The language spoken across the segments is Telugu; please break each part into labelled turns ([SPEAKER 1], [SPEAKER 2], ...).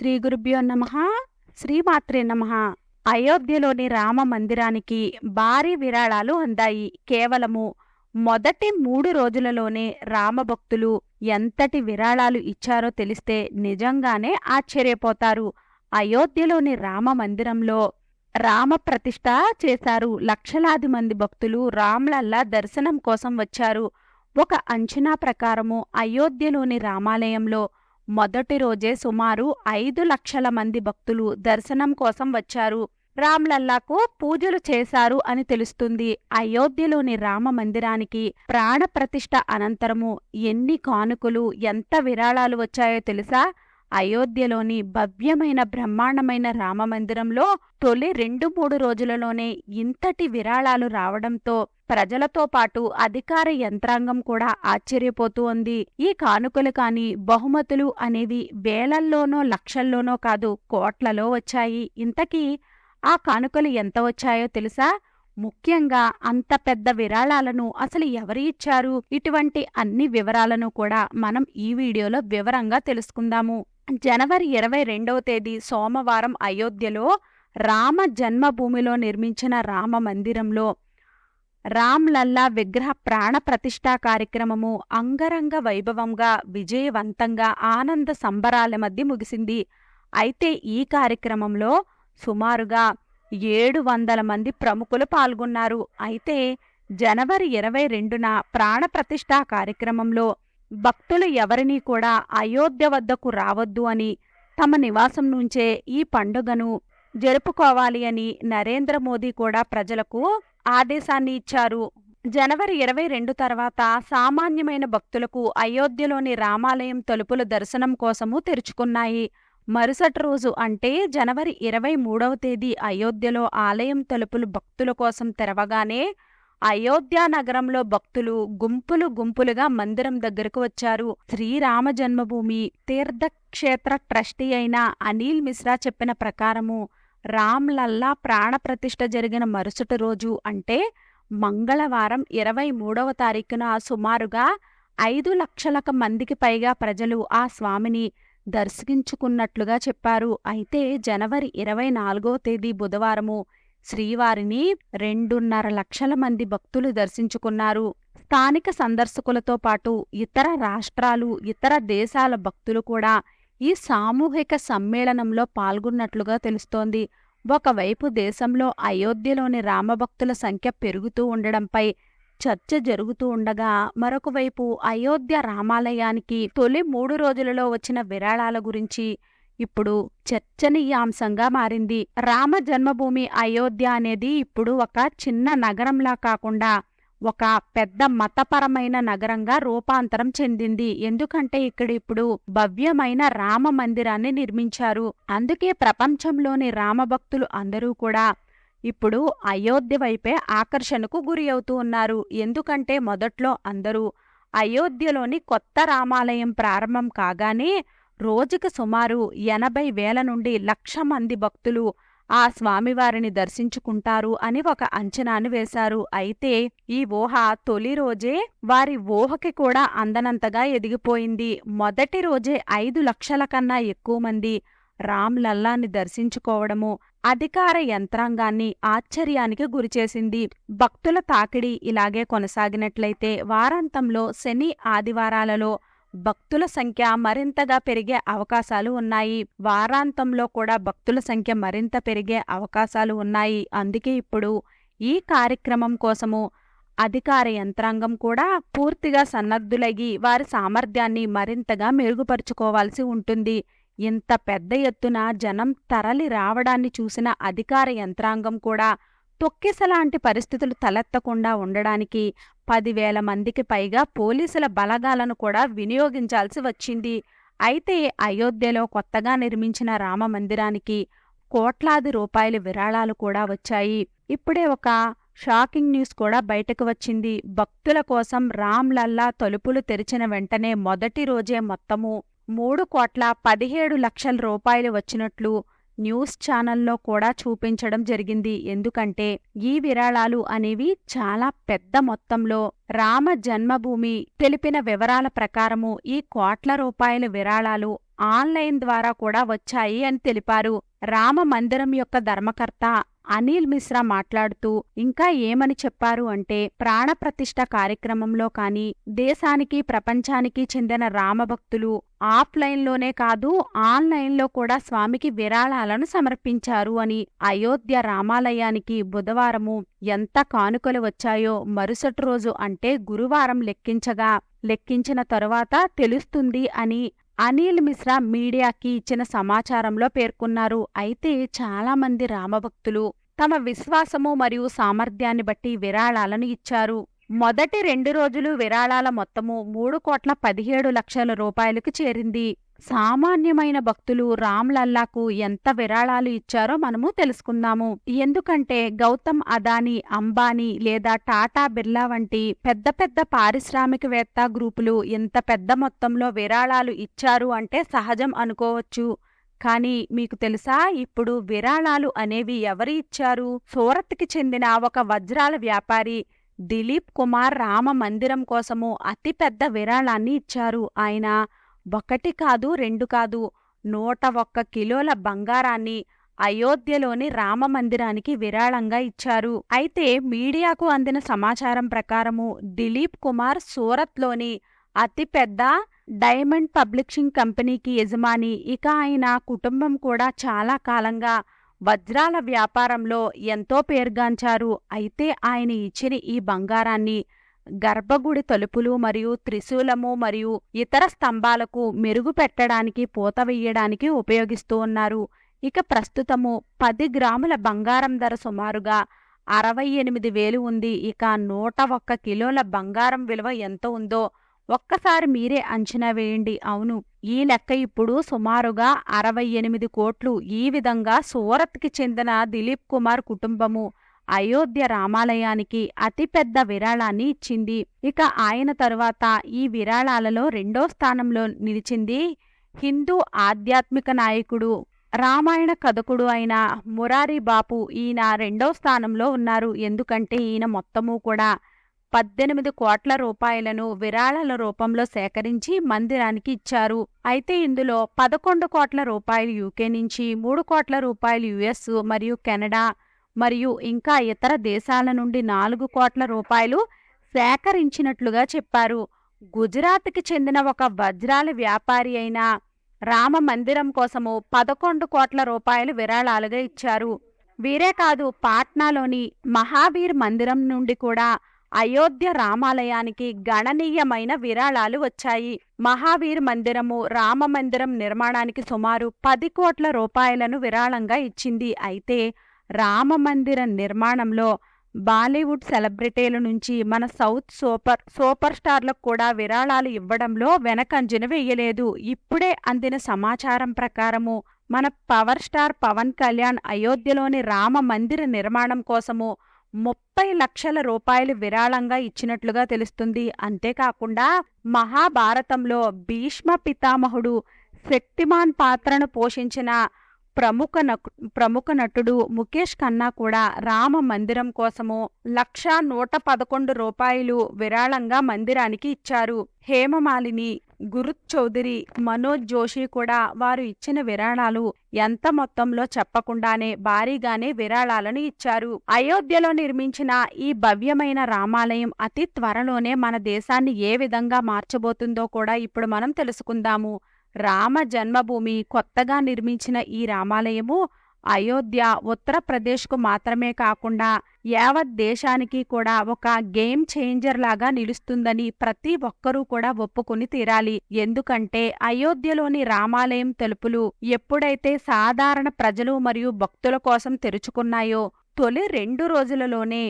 [SPEAKER 1] శ్రీ గురుభ్యో నమ. శ్రీమాత్రే నమ. అయోధ్యలోని రామ మందిరానికి భారీ విరాళాలు అందాయి. కేవలము మొదటి మూడు రోజులలోనే రామభక్తులు ఎంతటి విరాళాలు ఇచ్చారో తెలిస్తే నిజంగానే ఆశ్చర్యపోతారు. అయోధ్యలోని రామ మందిరంలో రామ ప్రతిష్ట చేశారు. లక్షలాది మంది భక్తులు రామ్లల్లా దర్శనం కోసం వచ్చారు. ఒక అంచనా ప్రకారము అయోధ్యలోని రామాలయంలో మొదటి రోజే సుమారు ఐదు లక్షల మంది భక్తులు దర్శనం కోసం వచ్చారు. రామ్లల్లాకు పూజలు చేశారు అని తెలుస్తుంది. అయోధ్యలోని రామ మందిరానికి ప్రాణ ప్రతిష్ఠ అనంతరము ఎన్ని కానుకలు ఎంత విరాళాలు వచ్చాయో తెలుసా? అయోధ్యలోని భవ్యమైన బ్రహ్మాండమైన రామమందిరంలో తొలి రెండు మూడు రోజులలోనే ఇంతటి విరాళాలు రావడంతో ప్రజలతో పాటు అధికార యంత్రాంగం కూడా ఆశ్చర్యపోతూ ఉంది. ఈ కానుకలు కాని బహుమతులు అనేవి వేలల్లోనో లక్షల్లోనో కాదు కోట్లలో వచ్చాయి. ఇంతకీ ఆ కానుకలు ఎంత వచ్చాయో తెలుసా? ముఖ్యంగా అంత పెద్ద విరాళాలను అసలు ఎవరు ఇచ్చారు? ఇటువంటి అన్ని వివరాలను కూడా మనం ఈ వీడియోలో వివరంగా తెలుసుకుందాము. జనవరి ఇరవై రెండవ తేదీ సోమవారం అయోధ్యలో రామ జన్మభూమిలో నిర్మించిన రామ మందిరంలో రామ్లల్లా విగ్రహ ప్రాణ ప్రతిష్ఠా కార్యక్రమము అంగరంగ వైభవంగా విజయవంతంగా ఆనంద సంబరాల మధ్య ముగిసింది. అయితే ఈ కార్యక్రమంలో సుమారుగా ఏడు వందల మంది ప్రముఖులు పాల్గొన్నారు. అయితే జనవరి ఇరవై రెండున ప్రాణప్రతిష్ఠా కార్యక్రమంలో భక్తులు ఎవరినీ కూడా అయోధ్య వద్దకు రావద్దు అని తమ నివాసం నుంచే ఈ పండుగను జరుపుకోవాలి అని నరేంద్ర మోదీ కూడా ప్రజలకు ఆదేశాన్ని ఇచ్చారు. జనవరి ఇరవై రెండు తర్వాత సామాన్యమైన భక్తులకు అయోధ్యలోని రామాలయం తలుపులు దర్శనం కోసము తెరుచుకున్నాయి. మరుసటి రోజు అంటే జనవరి ఇరవై మూడవ తేదీ అయోధ్యలో ఆలయం తలుపులు భక్తుల కోసం తెరవగానే అయోధ్య నగరంలో భక్తులు గుంపులు గుంపులుగా మందిరం దగ్గరకు వచ్చారు. శ్రీరామ జన్మభూమి తీర్థక్షేత్ర ట్రస్టీ అయిన అనిల్ మిశ్రా చెప్పిన ప్రకారము రామ్లల్లా ప్రాణప్రతిష్ఠ జరిగిన మరుసటి రోజు అంటే మంగళవారం ఇరవై మూడవ తారీఖున సుమారుగా ఐదు లక్షలకు మందికి పైగా ప్రజలు ఆ స్వామిని దర్శించుకున్నట్లుగా చెప్పారు. అయితే జనవరి ఇరవై నాలుగో తేదీ బుధవారము శ్రీవారిని రెండున్నర లక్షల మంది భక్తులు దర్శించుకున్నారు. స్థానిక సందర్శకులతో పాటు ఇతర రాష్ట్రాలు ఇతర దేశాల భక్తులు కూడా ఈ సామూహిక సమ్మేళనంలో పాల్గొన్నట్లుగా తెలుస్తోంది. ఒకవైపు దేశంలో అయోధ్యలోని రామభక్తుల సంఖ్య పెరుగుతూ ఉండడంపై చర్చ జరుగుతూ ఉండగా మరొకవైపు అయోధ్య రామాలయానికి తొలి మూడు రోజులలో వచ్చిన విరాళాల గురించి ఇప్పుడు చర్చనీయాంశంగా మారింది. రామ జన్మభూమి అయోధ్య అనేది ఇప్పుడు ఒక చిన్న నగరంలా కాకుండా ఒక పెద్ద మతపరమైన నగరంగా రూపాంతరం చెందింది. ఎందుకంటే ఇక్కడ ఇప్పుడు భవ్యమైన రామ మందిరాన్ని నిర్మించారు. అందుకే ప్రపంచంలోని రామభక్తులు అందరూ కూడా ఇప్పుడు అయోధ్య వైపే ఆకర్షణకు గురి అవుతూ ఉన్నారు. ఎందుకంటే మొదట్లో అందరూ అయోధ్యలోని కొత్త రామాలయం ప్రారంభం కాగానే రోజుకు సుమారు ఎనభై వేల నుండి లక్ష మంది భక్తులు ఆ స్వామివారిని దర్శించుకుంటారు అని ఒక అంచనాను వేశారు. అయితే ఈ ఊహ తొలి రోజే వారి ఊహకి కూడా అందనంతగా ఎదిగిపోయింది. మొదటి రోజే ఐదు లక్షల కన్నా ఎక్కువ మంది రామ్ లల్లాని దర్శించుకోవడము అధికార యంత్రాంగాన్ని ఆశ్చర్యానికి గురిచేసింది. భక్తుల తాకిడి ఇలాగే కొనసాగినట్లయితే వారాంతంలో శని ఆదివారాలలో భక్తుల సంఖ్య మరింతగా పెరిగే అవకాశాలు ఉన్నాయి. వారాంతంలో కూడా భక్తుల సంఖ్య మరింత పెరిగే అవకాశాలు ఉన్నాయి. అందుకే ఇప్పుడు ఈ కార్యక్రమం కోసము అధికార యంత్రాంగం కూడా పూర్తిగా సన్నద్ధులగి వారి సామర్థ్యాన్ని మరింతగా మెరుగుపరుచుకోవాల్సి ఉంటుంది. ఇంత పెద్ద ఎత్తున జనం తరలి రావడాన్ని చూసిన అధికార యంత్రాంగం కూడా తొక్కిసలాంటి పరిస్థితులు తలెత్తకుండా ఉండడానికి పదివేల మందికి పైగా పోలీసుల బలగాలను కూడా వినియోగించాల్సి వచ్చింది. అయితే అయోధ్యలో కొత్తగా నిర్మించిన రామ మందిరానికి కోట్లాది రూపాయల విరాళాలు కూడా వచ్చాయి. ఇప్పుడే ఒక షాకింగ్ న్యూస్ కూడా బయటకు వచ్చింది. భక్తుల కోసం రామ్ లల్లా తలుపులు తెరిచిన వెంటనే మొదటి రోజే మొత్తము మూడు కోట్ల పదిహేడు లక్షల రూపాయలు వచ్చినట్లు న్యూస్ ఛానల్లో కూడా చూపించడం జరిగింది. ఎందుకంటే ఈ విరాళాలు అనేవి చాలా పెద్ద మొత్తంలో రామ జన్మభూమి తెలిపిన వివరాల ప్రకారము ఈ కోట్ల రూపాయల విరాళాలు ఆన్లైన్ ద్వారా కూడా వచ్చాయి అని తెలిపారు. రామ మందిరం యొక్క ధర్మకర్త అనిల్ మిశ్రా మాట్లాడుతూ ఇంకా ఏమని చెప్పారు అంటే ప్రాణప్రతిష్ఠ కార్యక్రమంలో కానీ దేశానికి ప్రపంచానికి చెందిన రామభక్తులు ఆఫ్లైన్లోనే కాదు ఆన్లైన్లో కూడా స్వామికి విరాళాలను సమర్పించారు అని అయోధ్య రామాలయానికి బుధవారము ఎంత కానుకలు వచ్చాయో మరుసటి రోజు అంటే గురువారం లెక్కించగా లెక్కించిన తరువాత తెలుస్తుంది అని అనిల్ మిశ్రా మీడియాకి ఇచ్చిన సమాచారంలో పేర్కొన్నారు. అయితే చాలామంది రామభక్తులు తమ విశ్వాసము మరియు సామర్థ్యాన్ని బట్టి విరాళాలను ఇచ్చారు. మొదటి రెండు రోజులు విరాళాల మొత్తము మూడు కోట్ల పదిహేడు లక్షల రూపాయలకు చేరింది. సామాన్యమైన భక్తులు రామ్లల్లాకు ఎంత విరాళాలు ఇచ్చారో మనము తెలుసుకుందాము. ఎందుకంటే గౌతమ్ అదానీ అంబానీ లేదా టాటా బిర్లా వంటి పెద్ద పెద్ద పారిశ్రామికవేత్త గ్రూపులు ఇంత పెద్ద మొత్తంలో విరాళాలు ఇచ్చారు అంటే సహజం అనుకోవచ్చు. కానీ మీకు తెలుసా ఇప్పుడు విరాళాలు అనేవి ఎవరు ఇచ్చారు? సూరత్కి చెందిన ఒక వజ్రాల వ్యాపారి దిలీప్ కుమార్ రామ మందిరం కోసము అతిపెద్ద విరాళాన్ని ఇచ్చారు. ఆయన ఒకటి కాదు రెండు కాదు నూట ఒక్క కిలోల బంగారాన్ని అయోధ్యలోని రామ మందిరానికి విరాళంగా ఇచ్చారు. అయితే మీడియాకు అందిన సమాచారం ప్రకారము దిలీప్ కుమార్ సూరత్లోని అతిపెద్ద డైమండ్ పబ్లిషింగ్ కంపెనీకి యజమాని ఇక ఆయన కుటుంబం కూడా చాలా కాలంగా వజ్రాల వ్యాపారంలో ఎంతో పేరుగాంచారు. అయితే ఆయన ఇచ్చిన ఈ బంగారాన్ని గర్భగుడి తలుపులు మరియు త్రిశూలము మరియు ఇతర స్తంభాలకు మెరుగు పెట్టడానికి పూత వెయ్యడానికి ఉపయోగిస్తూ ఉన్నారు. ఇక ప్రస్తుతము పది గ్రాముల బంగారం ధర సుమారుగా అరవై ఎనిమిది వేలు ఉంది. ఇక నూట ఒక్క కిలోల బంగారం విలువ ఎంత ఉందో ఒక్కసారి మీరే అంచనా వేయండి. అవును ఈ లెక్క ఇప్పుడు సుమారుగా అరవై ఎనిమిది కోట్లు ఈ విధంగా సూరత్కి చెందిన దిలీప్ కుమార్ కుటుంబము అయోధ్య రామాలయానికి అతిపెద్ద విరాళాన్ని ఇచ్చింది. ఇక ఆయన తరువాత ఈ విరాళాలలో రెండో స్థానంలో నిలిచింది హిందూ ఆధ్యాత్మిక నాయకుడు రామాయణ కథకుడు అయిన మురారి బాపు ఈయన రెండో స్థానంలో ఉన్నారు. ఎందుకంటే ఈయన మొత్తము కూడా పద్దెనిమిది కోట్ల రూపాయలను విరాళాల రూపంలో సేకరించి మందిరానికి ఇచ్చారు. అయితే ఇందులో పదకొండు కోట్ల రూపాయలు యూకే నుంచి మూడు కోట్ల రూపాయలు యుఎస్ మరియు కెనడా మరియు ఇంకా ఇతర దేశాల నుండి నాలుగు కోట్ల రూపాయలు సేకరించినట్లుగా చెప్పారు. గుజరాత్కి చెందిన ఒక వజ్రాల వ్యాపారి అయిన రామ మందిరం కోసము పదకొండు కోట్ల రూపాయలు విరాళాలుగా ఇచ్చారు. వీరే కాదు పాట్నాలోని మహావీర్ మందిరం నుండి కూడా అయోధ్య రామాలయానికి గణనీయమైన విరాళాలు వచ్చాయి. మహావీర్ మందిరము రామ మందిరం నిర్మాణానికి సుమారు పది కోట్ల రూపాయలను విరాళంగా ఇచ్చింది. అయితే రామ మందిర నిర్మాణంలో బాలీవుడ్ సెలబ్రిటీల నుంచి మన సౌత్ సూపర్ సూపర్ స్టార్లకు కూడా విరాళాలు ఇవ్వడంలో వెనకంజన వేయలేదు. ఇప్పుడే అందిన సమాచారం ప్రకారము మన పవర్ స్టార్ పవన్ కళ్యాణ్ అయోధ్యలోని రామ మందిర నిర్మాణం కోసము ముప్పై లక్షల రూపాయలు విరాళంగా ఇచ్చినట్లుగా తెలుస్తుంది. అంతేకాకుండా మహాభారతంలో భీష్మ పితామహుడు శక్తిమాన్ పాత్రను పోషించిన ప్రముఖ నకు ప్రముఖ నటుడు ముఖేష్ ఖన్నా కూడా రామ మందిరం కోసము లక్ష నూట పదకొండు రూపాయలు విరాళంగా మందిరానికి ఇచ్చారు. హేమమాలిని గురుత్ చౌదరి మనోజ్ జోషి కూడా వారు ఇచ్చిన విరాళాలు ఎంత మొత్తంలో చెప్పకుండానే భారీగానే విరాళాలను ఇచ్చారు. అయోధ్యలో నిర్మించిన ఈ భవ్యమైన రామాలయం అతి త్వరలోనే మన దేశాన్ని ఏ విధంగా మార్చబోతుందో కూడా ఇప్పుడు మనం తెలుసుకుందాము. రామ జన్మభూమి కొత్తగా నిర్మించిన ఈ రామాలయము అయోధ్య ఉత్తరప్రదేశ్కు మాత్రమే కాకుండా యావత్ దేశానికి కూడా ఒక గేమ్ చేంజర్ లాగా నిలుస్తుందని ప్రతి ఒక్కరూ కూడా ఒప్పుకుని తీరాలి. ఎందుకంటే అయోధ్యలోని రామాలయం తలుపులు ఎప్పుడైతే సాధారణ ప్రజలు మరియు భక్తుల కోసం తెరుచుకున్నాయో తొలి రెండు రోజులలోనే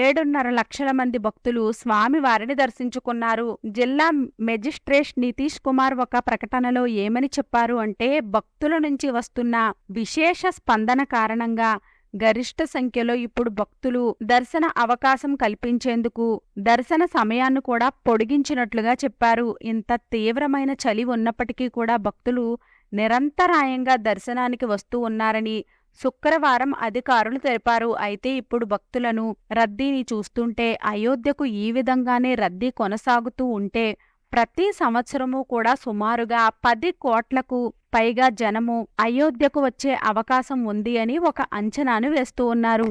[SPEAKER 1] ఏడున్నర లక్షల మంది భక్తులు స్వామివారిని దర్శించుకున్నారు. జిల్లా మెజిస్ట్రేట్ నితీష్ కుమార్ ఒక ప్రకటనలో ఏమని చెప్పారు అంటే భక్తుల నుంచి వస్తున్న విశేష స్పందన కారణంగా గరిష్ట సంఖ్యలో ఇప్పుడు భక్తులు దర్శన అవకాశం కల్పించేందుకు దర్శన సమయాన్ని కూడా పొడిగించినట్లుగా చెప్పారు. ఇంత తీవ్రమైన చలి ఉన్నప్పటికీ కూడా భక్తులు నిరంతరాయంగా దర్శనానికి వస్తూ ఉన్నారని శుక్రవారం అధికారులు తెలిపారు. అయితే ఇప్పుడు భక్తులను రద్దీని చూస్తుంటే అయోధ్యకు ఈ విధంగానే రద్దీ కొనసాగుతూ ఉంటే ప్రతి సంవత్సరము కూడా సుమారుగా పది కోట్లకు పైగా జనము అయోధ్యకు వచ్చే అవకాశం ఉంది అని ఒక అంచనాను వేస్తూ ఉన్నారు.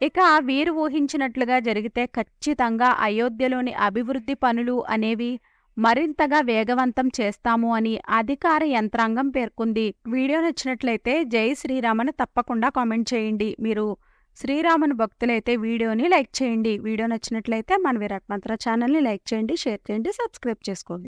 [SPEAKER 1] ఇక వీరు ఊహించినట్లుగా జరిగితే ఖచ్చితంగా అయోధ్యలోని అభివృద్ధి పనులు అనేవి మరింతగా వేగవంతం చేస్తాము అని అధికార యంత్రాంగం పేర్కొంది. వీడియో నచ్చినట్లయితే జై శ్రీరామను తప్పకుండా కామెంట్ చేయండి. మీరు శ్రీరాముని భక్తులైతే వీడియోని లైక్ చేయండి. వీడియో నచ్చినట్లయితే మన విరాట్ మంత్ర ఛానల్ని లైక్ చేయండి షేర్ చేయండి సబ్స్క్రైబ్ చేసుకోండి.